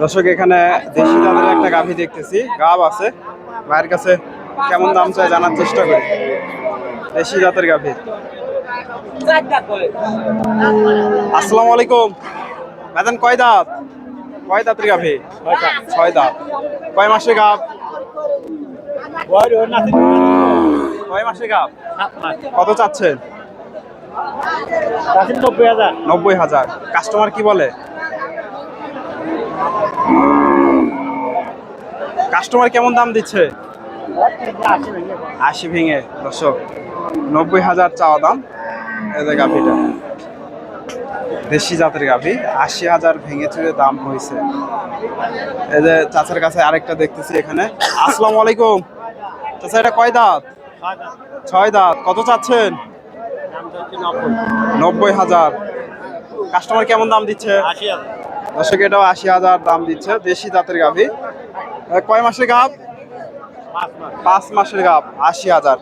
দর্শক এখানে দেশি জাতের একটা গাভী দেখতেছি। গাব আছে। ভাইয়ের কাছে কেমন দাম চাই জানার চেষ্টা করি। দেশি জাতের গাভী। আসসালামু আলাইকুম। ম্যাদান কয় দাঁত? কয় দাঁতের গাভী? ছয় দাঁত। কয় মাসে গাব? কয় মাসে গাব? কত চাচ্ছেন? নব্বই হাজার। নব্বই হাজার। কাস্টমার কি বলে? কাস্টমার কেমন দাম দিচ্ছে? আশি ভেঙে দর্শক। নব্বই হাজার চাওয়া দাম। এদের গাভিটা। দেশি জাতের গাভি। আশি হাজার ভেঙে চুরে দাম হয়েছে। এদের চাচার কাছে আরেকটা দেখতেছি এখানে। আসসালামু আলাইকুম। চাচা এটা কয় দাঁত। ছয় দাঁত। কত চাচ্ছেন? নব্বই। হাজার। কাস্টমার কেমন দাম দিচ্ছে? দর্শক এটাও আশি হাজার দাম দিচ্ছে দেশি জাতের গাভি। কয় মাসের গাভ? পাঁচ মাসের গাভ আশি হাজার।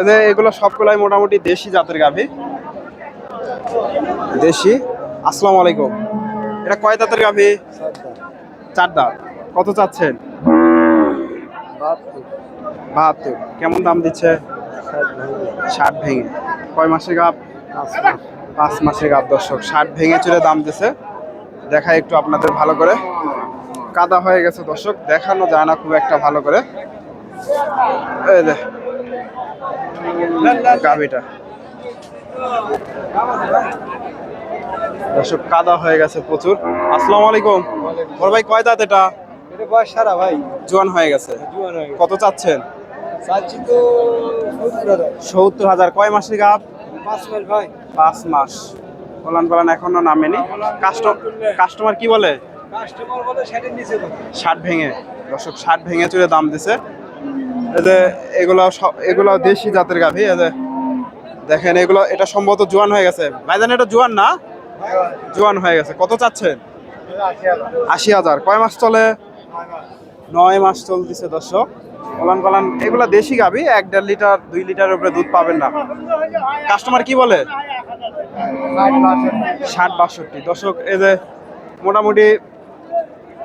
এদের এগুলো সবগুলাই মোটামুটি দেশি জাতের গাভি। দেশি। আসসালামু আলাইকুম। এটা কয় দাঁতের গাভি? চার দাঁত। কত চাচ্ছেন? বাহাত্তর। কেমন দাম দিচ্ছে? ষাট ভেঙে। কয় মাসের গাভ পাঁচ মাসের গাভ দর্শক। ষাট ভেঙে চুরে দাম দিছে। দেখাই একটু আপনাদের ভালো করে। কাদা হয়ে গেছে দর্শক। দেখানো যায় না খুব একটা ভালো করে। এই যে গাভিটা দর্শক কাদা হয়ে গেছে প্রচুর। আসসালামু আলাইকুম। বড় ভাই কয় দাঁত এটা? বয়স সারা ভাই। হয়ে জুয়ান হয়ে গেছে। কত চাচ্ছেন? চাচ্ছি তো সত্তর হাজার। কয় মাসের গাভ পাঁচ মাস ভাই। পাঁচ মাস। পলান পালান এখনও নামেনি। কাস্টম কাস্টমার কি বলে? ষাট ভেঙে। দর্শক ষাট ভেঙে চুরে দাম দিছে। যে এগুলো সব- এগুলো দেশি জাতের গাভি যে দেখেন এগুলো এটা সম্ভবত জোয়ান হয়ে গেছে। ভাইজান এটা জোয়ান না? জোয়ান হয়ে গেছে। কত চাচ্ছেন? আশি হাজার। কয় মাস চলে? নয় মাস চলতেছে দর্শক। কলান কলান, এগুলো দেশি গাভি এক দেড় লিটার, দুই লিটারের উপরে দুধ পাবেন না। কাস্টমার কি বলে? ষাট বাষট্টি। দর্শক, এই যে মোটামুটি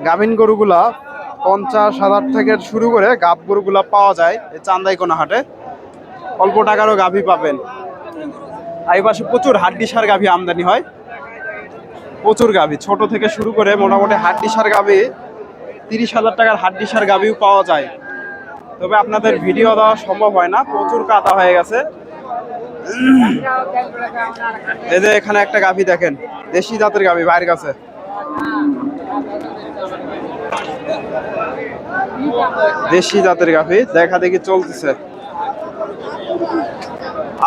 গাভিন গরুগুলা পঞ্চাশ হাজার থেকে শুরু করে গাব গরুগুলা পাওয়া যায় এই চান্দাইকোনা হাটে। অল্প টাকারও গাভি পাবেন। আর এই পাশে প্রচুর হাড্ডি সার গাভি আমদানি হয়। প্রচুর গাভি, ছোট থেকে শুরু করে মোটামুটি হাড্ডি সার গাভি তিরিশ হাজার টাকার হাড্ডি সার গাভিও পাওয়া যায়। তবে আপনাদের ভিডিও দেওয়া সম্ভব হয় না প্রচুর কাদা হয়ে গেছে। এদের এখানে একটা গাভি দেখেন দেশি জাতের গাভি বাইরের কাছে। দেশি জাতের গাভি দেখা দেখি চলতেছে।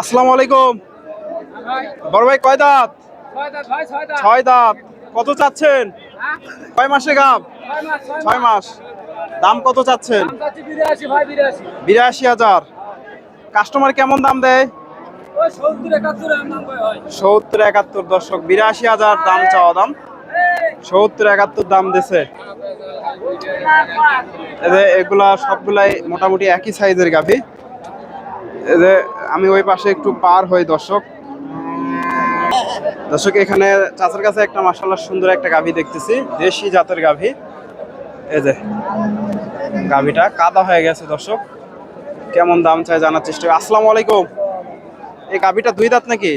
আসসালামু আলাইকুম। বড় ভাই কয় দাঁত। ছয় দাঁত। কত চাচ্ছেন? কয় মাসে গাভ ছয় মাস। দাম কত চাচ্ছেন? বিরাশি হাজার। কাস্টমার কেমন দাম দেয়? সত্তর একাত্তর, দর্শক, বিরাশি হাজার দাম চাওয়া দাম। সত্তর একাত্তর দাম দিছে। এগুলা সবগুলাই মোটামুটি একই সাইজের গাভি আমি ওই পাশে একটু পার হই, দর্শক। দর্শক এখানে চাচার কাছে একটা মাসাল্লাহ সুন্দর একটা গাভি দেখতেছি দেশি জাতের গাভি। এই যে গাভিটা কাদা হয়ে গেছে দর্শক। কেমন দাম চাই জানার চেষ্টা আসসালামু আলাইকুম। এই গাভিটা দুই দাঁত নাকি?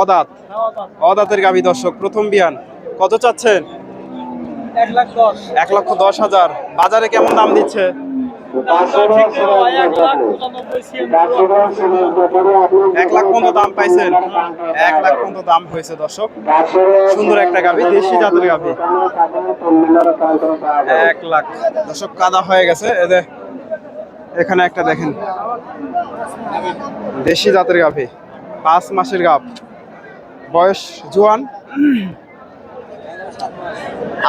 অদাঁত অদাঁতের গাভি দর্শক প্রথম বিয়ান। কত চাচ্ছেন? এক লক্ষ দশ হাজার। বাজারে কেমন দাম দিচ্ছে? এক লাখ পর্যন্ত দাম পাইছেন। এক লাখ দাম হয়েছে, দর্শক। সুন্দর একটা দেশি জাতের এক লাখ। দর্শক, কাদা হয়ে গেছে। এদের এখানে একটা দেখেন। দেশি জাতের গাভি। পাঁচ মাসের গাভ। বয়স জোয়ান।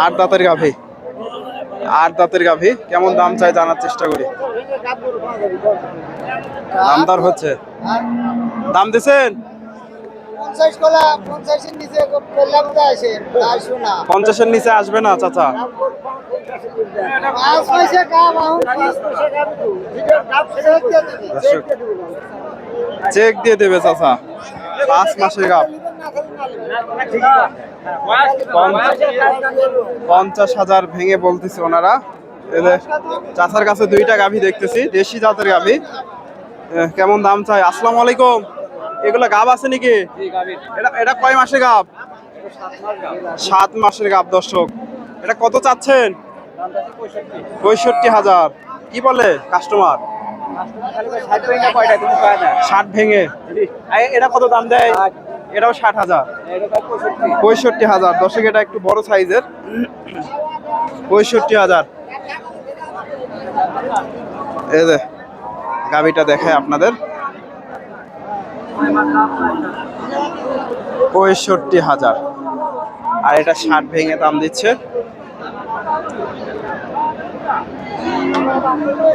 আট দাঁতের গাভি। আট দাঁতের গাভি কেমন দাম চাই জানার চেষ্টা করি? দামদার হচ্ছে। দাম দিছেন? পঞ্চাশের নিচে আসবে না চাচা? দর্শক চেক দিয়ে দেবে চাচা। পাঁচ মাসের গাপ পঞ্চাশ হাজার ভেঙে বলতেছে ওনারা। এদের চাষার কাছে দুইটা গাভী দেখতেছি দেশি জাতের গাভী। কেমন দাম চাই? আসসালামু আলাইকুম। এগুলো গাব আছে নাকি? এটা এটা কয় মাসে গাব? সাত মাসের গাব দর্শক। এটা কত চাচ্ছেন? পঁয়ষট্টি হাজার। কি বলে কাস্টমার? ষাট ভেঙে এটা কত দাম দেয়? এটাও ষাট হাজার। পঁয়ষট্টি হাজার। দর্শক, এটা একটু বড় সাইজের। পঁয়ষট্টি হাজার। এই যে, গাবিটা দেখায় আপনাদের। পঁয়ষট্টি হাজার। আর এটা ষাট ভেঙে দাম দিচ্ছে।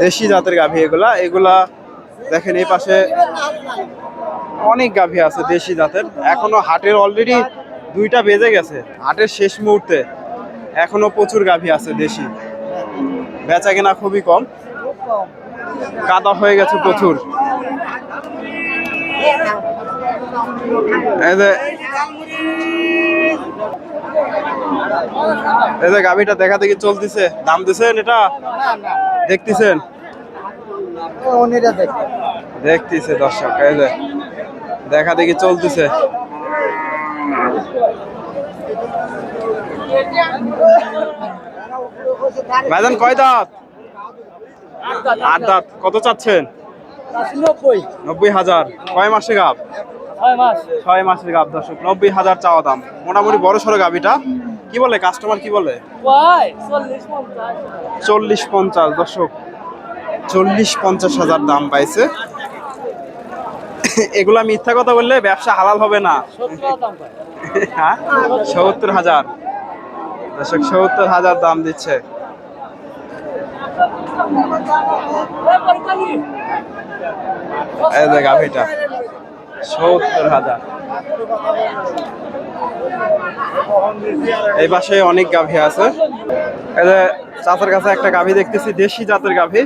দেশি জাতের গাভী এগুলা। এগুলা দেখেন এই পাশে অনেক গাভী আছে দেশি জাতের। এখনও হাটের অলরেডি দুইটা বেজে গেছে। হাটের শেষ মুহূর্তে এখনও প্রচুর গাভী আছে দেশি। বেচা কেনা খুবই কম। কাদা হয়ে গেছে প্রচুর। এই যে এই যে গাভীটা দেখা দেখি চলতেছে। দাম দিছেন এটা? দেখতেছেন? দেখতেছে দর্শক এই যে দেখা দেখি চলতেছে। ভাইজান কয় দাঁত? আট দাঁত। কত চাচ্ছেন? নব্বই। হাজার। কয় মাসে গাব? ছয় মাসের গাব দর্শক। নব্বই হাজার চাওয়া দাম। মোটামুটি বড় সড়ো গাবিটা কি বলে কাস্টমার কি বলে? চল্লিশ পঞ্চাশ দর্শক। চল্লিশ পঞ্চাশ হাজার দাম পাইছে। এগুলা মিথ্যা কথা বললে ব্যবসা হালাল হবে না। হ্যাঁ? সত্তর হাজার। দর্শক, সত্তর হাজার দাম দিচ্ছে। এই যে গাভিটা সত্তর হাজার। এই পাশে অনেক গাভী আছে। এই যে কাছে একটা গাভী দেখতেছি, দেশি জাতের গাভী।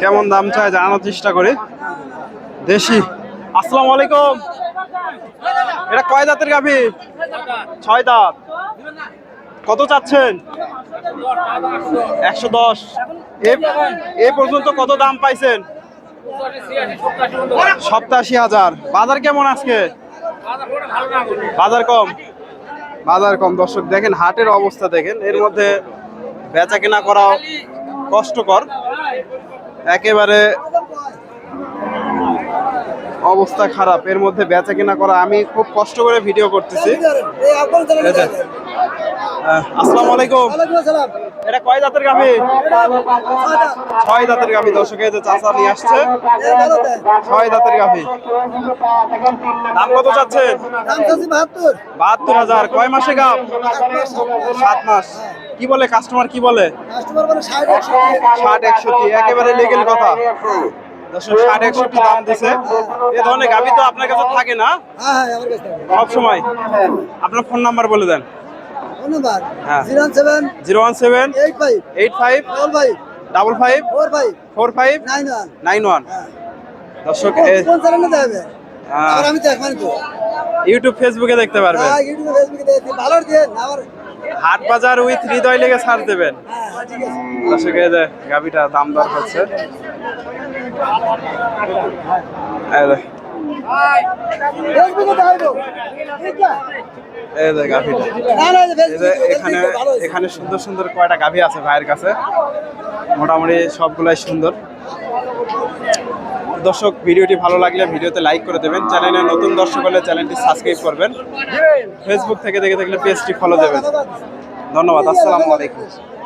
কেমন দাম চায় জানানোর চেষ্টা করি। দেশি। আসসালামু আলাইকুম। এটা কয় দাঁতের গাভী? ছয় দাঁত। কত চাচ্ছেন? একশো দশ। এ পর্যন্ত কত দাম পাইছেন? সপ্তাশি হাজার। বাজার কেমন আজকে? বাজার কম। বাজার কম। দর্শক, দেখেন হাটের অবস্থা দেখেন। এর মধ্যে বেচা কেনা করা কষ্টকর। একেবারে অবস্থা খারাপ। এর মধ্যে বেচা কেনা করা আমি খুব কষ্ট করে ভিডিও করতেছি। আসসালামু আলাইকুম। এটা কয় দাঁতের গাভী? ছয় দাঁতের গাভী। দর্শক এই যে চাচা নিয়ে আসছে। ছয় দাঁতের গাভী। দাম কত চাচ্ছেন? বাহাত্তর হাজার। কয় মাসে গাভ সাত মাস। কি বলে? কাস্টমার কি বলে? ষাট একষট্টি। একেবারে লিগেল কথা। ষাট একষট্টি দাম দিছে। এ ধরনের গাভী তো আপনার কাছে থাকে না? সব সময়? আপনার ফোন নাম্বার বলে দেন। হ্যাঁ। Zero one seven eight five double five four five nine one. দর্শক ইউটিউব ফেসবুকে দেখতে পারবেন। হ্যাঁ, হাট বাজার উইথ হৃদয় লেগে ছাড় দেবেন। হ্যাঁ হ্যাঁ, দর্শক গাভিটা দাম দর হচ্ছে এখানে। এখানে সুন্দর সুন্দর কয়টা গাভী আছে ভাইয়ের কাছে মোটামুটি সবগুলাই সুন্দর দর্শক ভিডিওটি ভালো লাগলে ভিডিওতে লাইক করে দেবেন চ্যানেলে নতুন দর্শক হলে চ্যানেলটি সাবস্ক্রাইব করবেন ফেসবুক থেকে দেখে থাকলে পেজটি ফলো দেবেন ধন্যবাদ আসসালামু আলাইকুম